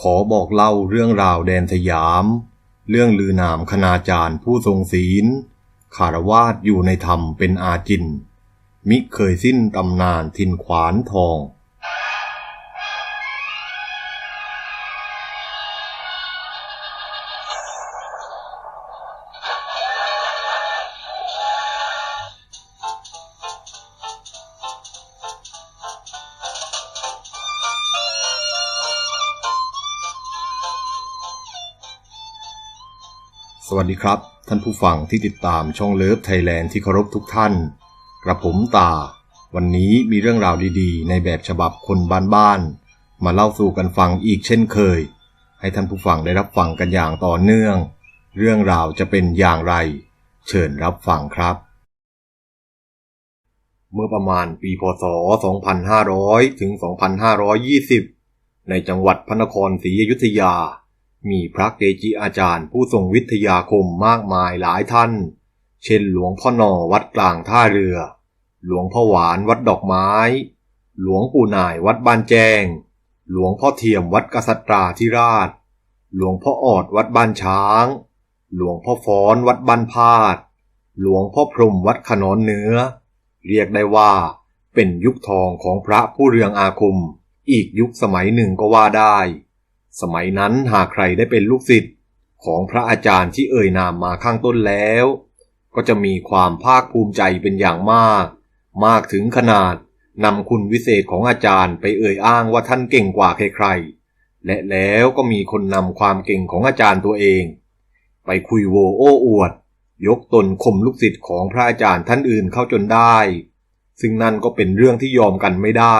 ขอบอกเล่าเรื่องราวแดนสยาม เรื่องลือนามคณาจารย์ผู้ทรงศีลคารวาสอยู่ในธรรมเป็นอาจิน มิเคยสิ้นตำนานทินขวานทอง สวัสดีครับ ท่านผู้ฟังที่ติดตามช่องเลิฟไทยแลนด์ที่เคารพทุกท่าน กระผมตา วันนี้มีเรื่องราวดีๆ ในแบบฉบับคนบ้านๆมาเล่าสู่กันฟังอีกเช่นเคย ให้ท่านผู้ฟังได้รับฟังกันอย่างต่อเนื่อง เรื่องราวจะเป็นอย่างไร เชิญรับฟังครับ เมื่อประมาณปีพศ 2500 ถึง 2520 ในจังหวัดพระนครศรีอยุธยา มีพระเกจิอาจารย์ผู้ทรงวิทยาคมมากมายหลายท่าน เช่นหลวงพ่อนอวัดกลางท่าเรือ หลวงพ่อหวานวัดดอกไม้ หลวงปู่นายวัดบ้านแจง หลวงพ่อเทียมวัดกษัตราธิราช หลวงพ่อออดวัดบ้านช้าง หลวงพ่อฟ้อนวัดบ้านพาด หลวงพ่อพรมวัดขนอนเนื้อ เรียกได้ว่าเป็นยุคทองของพระผู้เรืองอาคม อีกยุคสมัยหนึ่งก็ว่าได้ สมัยนั้นหากใครได้เป็นลูกศิษย์ของพระอาจารย์ที่เอ่ยนามมาข้างต้นแล้ว ก็จะมีความภาคภูมิใจเป็นอย่างมาก มากถึงขนาดนำคุณวิเศษของอาจารย์ไปเอ่ยอ้างว่าท่านเก่งกว่าใครๆ และแล้วก็มีคนนำความเก่งของอาจารย์ตัวเอง ไปคุยโวโอ้อวด ยกตนข่มลูกศิษย์ของพระอาจารย์ท่านอื่นเข้าจนได้ ซึ่งนั่นก็เป็นเรื่องที่ยอมกันไม่ได้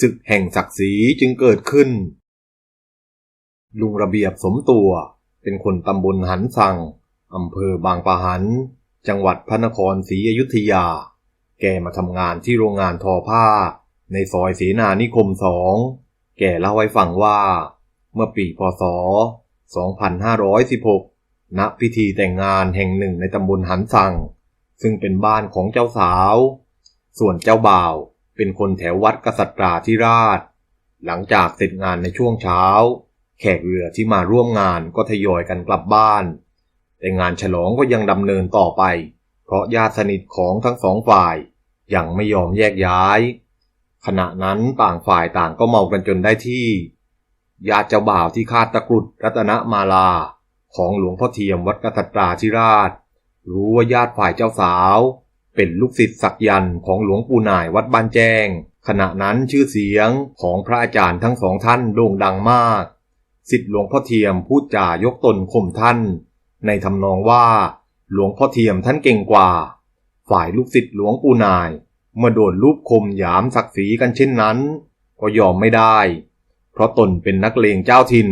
ศึกแห่งศักดิ์ศรีจึงเกิดขึ้น ลุงระเบียบสมตัว เป็นคนตำบลหันสังอำเภอบางปะหัน จังหวัดพระนครศรีอยุธยา แกมาทำงานที่โรงงานทอผ้า ในซอยเสนานิคมสอง แกเล่าให้ฟังว่า เมื่อปีพศ 2516 ณ พิธีแต่งงานแห่งหนึ่งในตำบลหันสังซึ่งเป็นบ้านของเจ้าสาว ส่วนเจ้าบ่าวเป็นคนแถววัดกษัตราธิราช หลังจากเสร็จงานในช่วงเช้า ขกเรือที่มาร่วมงานก็ทยอยกันกลับบ้าน แต่งานฉลองก็ยังดำเนินต่อไป เพราะญาติสนิทของทั้งสองฝ่ายยังไม่ยอมแยกย้าย ขณะนั้นต่างฝ่ายต่างก็เมากันจนได้ที่ญาติเจ้าบ่าวที่คาดตะกรุดรัตนมาลา ของหลวงพ่อเทียมวัดกษัตราธิราช รู้ว่าญาติฝ่ายเจ้าสาว เป็นลูกศิษย์ศักยันต์ของหลวงปู่นายวัดบ้านแจ้ง ขณะนั้นชื่อเสียงของพระอาจารย์ทั้งสองท่านโด่งดังมาก สิทธิหลวงพ่อเทียมพูดจายกตนข่มท่าน ในทำนองว่า หลวงพ่อเทียมท่านเก่งกว่า ฝ่ายลูกศิษย์หลวงปู่นาย เมื่อโดนรูปคมหยามศักดิ์ศรีกันเช่นนั้น ก็ยอมไม่ได้ เพราะตนเป็นนักเลงเจ้าถิ่น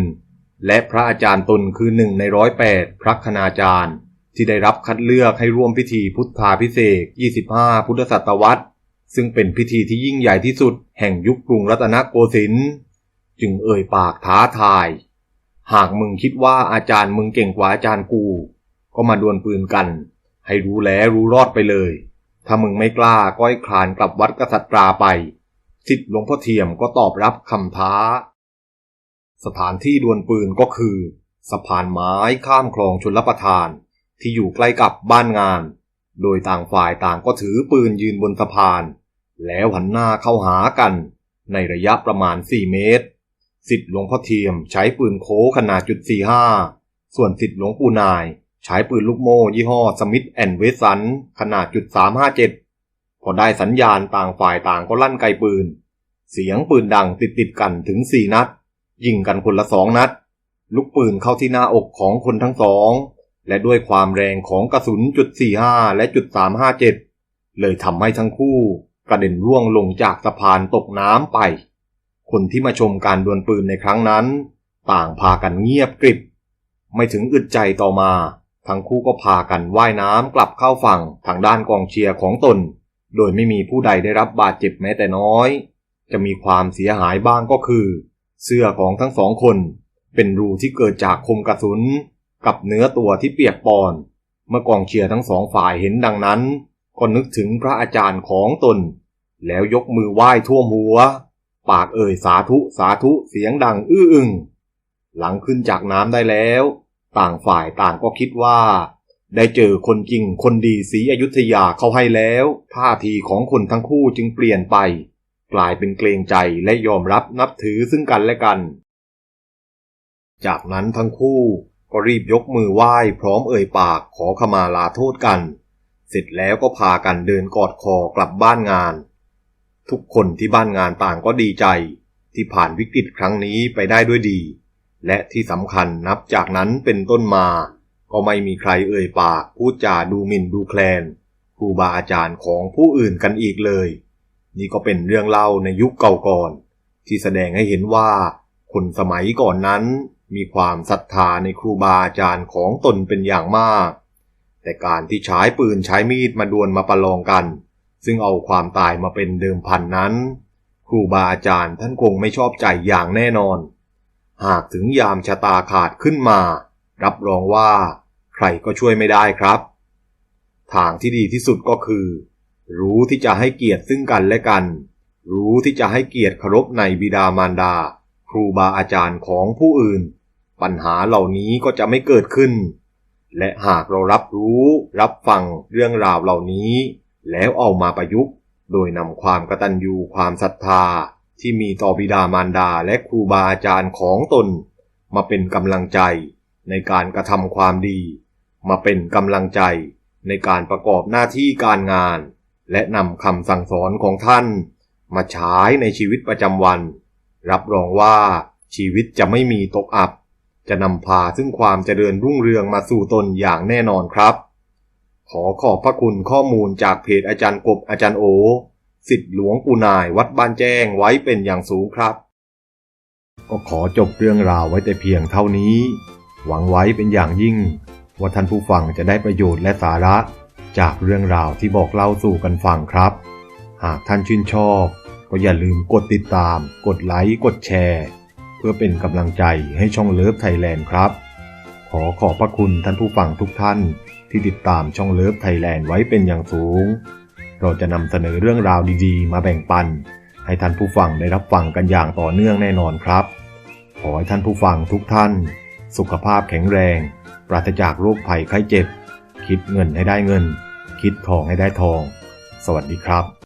และพระอาจารย์ตนคือหนึ่งในร้อยแปดพระคณาจารย์ ที่ได้รับคัดเลือกให้ร่วมพิธีพุทธาพิเศษ 25 พุทธศตวรรษ ซึ่งเป็นพิธีที่ยิ่งใหญ่ที่สุดแห่งยุคกรุงรัตนโกสินทร์ จึงเอ่ยปากท้าทาย หากมึงคิดว่าอาจารย์มึงเก่งกว่าอาจารย์กู ก็มาดวลปืนกัน ให้รู้แล้รู้รอดไปเลย ถ้ามึงไม่กล้าก็ให้คลานกลับวัดกษัตราไปสิทธิหลวงพ่อเทียมก็ตอบรับคำท้า สถานที่ดวลปืนก็คือ สะพานไม้ข้ามคลองชลประทาน ที่อยู่ใกล้กับบ้านงาน โดยต่างฝ่ายต่างก็ถือปืนยืนบนสะพาน แล้วหันหน้าเข้าหากันในระยะประมาณ 4 เมตร สิทธิ์หลวงพ่อเทียมใช้ปืนโค้ขนาดจุด45 ส่วนสิทธิ์หลวงปู่นาย ใช้ปืนลูกโม่ยี่ห้อสมิธแอนด์เวสันขนาดจุด357 พอได้สัญญาณต่างฝ่ายต่างก็ลั่นไกปืน เสียงปืนดังติดติดกันถึง4นัด ยิงกันคนละสองนัด ลูกปืนเข้าที่หน้าอกของคนทั้งสอง และด้วยความแรงของกระสุนจุด45 และจุด357 เลยทำให้ทั้งคู่กระเด็นร่วงลงจากสะพานตกน้ำไป คนที่มาชมการดวลปืนในครั้งนั้น ต่างพากันเงียบกริบ ไม่ถึงอึดใจต่อมา ทั้งคู่ก็พากันว่ายน้ำกลับเข้าฝั่งทางด้านกองเชียร์ของตน โดยไม่มีผู้ใดได้รับบาดเจ็บแม้แต่น้อย จะมีความเสียหายบ้างก็คือ เสื้อของทั้งสองคน เป็นรูที่เกิดจากคมกระสุน กับเนื้อตัวที่เปียกปอน เมื่อกองเชียร์ทั้งสองฝ่ายเห็นดังนั้นก็นึกถึงพระอาจารย์ของตน แล้วยกมือไหว้ท่วมหัว ปากเอ่ยสาธุสาธุเสียงดังอื้ออึงหลังขึ้นจากน้ำได้แล้ว ต่างฝ่ายต่างก็คิดว่า ได้เจอคนจริงคนดีศรีอยุธยาเข้าให้แล้ว ท่าทีของคนทั้งคู่จึงเปลี่ยนไป กลายเป็นเกรงใจและยอมรับนับถือซึ่งกันและกัน จากนั้นทั้งคู่ก็รีบยกมือไหว้พร้อมเอ่ยปากขอขมาลาโทษกัน เสร็จแล้วก็พากันเดินกอดคอกลับบ้านงาน ทุกคนที่บ้านงานต่างก็ดีใจ ที่ผ่านวิกฤตครั้งนี้ไปได้ด้วยดี และที่สำคัญนับจากนั้นเป็นต้นมา ก็ไม่มีใครเอ่ยปากพูดจาดูหมิ่นดูแคลนครูบาอาจารย์ของผู้อื่นกันอีกเลย นี่ก็เป็นเรื่องเล่าในยุคเก่าก่อน ที่แสดงให้เห็นว่า คนสมัยก่อนนั้นมีความศรัทธาในครูบาอาจารย์ของตนเป็นอย่างมาก แต่การที่ใช้ปืนใช้มีดมาดวลมาประลองกัน ซึ่งเอาความตายมาเป็นเดิมพันนั้น ครูบาอาจารย์ท่านคงไม่ชอบใจอย่างแน่นอน หากถึงยามชะตาขาดขึ้นมา รับรองว่า ใครก็ช่วยไม่ได้ครับ ทางที่ดีที่สุดก็คือ รู้ที่จะให้เกียรติซึ่งกันและกัน รู้ที่จะให้เกียรติเคารพในบิดามารดา ครูบาอาจารย์ของผู้อื่น ปัญหาเหล่านี้ก็จะไม่เกิดขึ้น และหากเรารับรู้ รับฟังเรื่องราวเหล่านี้ แล้วเอามาประยุกต์ โดยนำความกตัญญูความศรัทธา ที่มีต่อบิดามารดาและครูบาอาจารย์ของตน มาเป็นกำลังใจในการกระทำความดี มาเป็นกำลังใจในการประกอบหน้าที่การงาน และนำคำสั่งสอนของท่าน มาใช้ในชีวิตประจำวัน รับรองว่าชีวิตจะไม่มีตกอับ จะนำพาซึ่งความเจริญรุ่งเรืองมาสู่ตนอย่างแน่นอนครับ ขอขอบพระคุณข้อมูลจากเพจอาจารย์กบอาจารย์โอสิทธิหลวงปู่นายวัดบ้านแจ้งไว้เป็นอย่างสูงครับ ก็ขอจบเรื่องราวไว้แต่เพียงเท่านี้ หวังไว้เป็นอย่างยิ่ง ว่าท่านผู้ฟังจะได้ประโยชน์และสาระ จากเรื่องราวที่บอกเล่าสู่กันฟังครับ หากท่านชื่นชอบ ก็อย่าลืมกดติดตาม กดไลค์กดแชร์ เพื่อเป็นกำลังใจให้ช่องเลิฟไทยแลนด์ครับ ขอขอบพระคุณท่านผู้ฟังทุกท่าน ที่ติดตามช่องเลิฟไทยแลนด์ไว้เป็นอย่างสูง เราจะนำเสนอเรื่องราวดีๆ มาแบ่งปัน ให้ท่านผู้ฟังได้รับฟังกันอย่างต่อเนื่องแน่นอนครับ ขอให้ท่านผู้ฟังทุกท่าน สุขภาพแข็งแรง ปราศจากโรคภัยไข้เจ็บ คิดเงินให้ได้เงิน คิดทองให้ได้ทอง สวัสดีครับ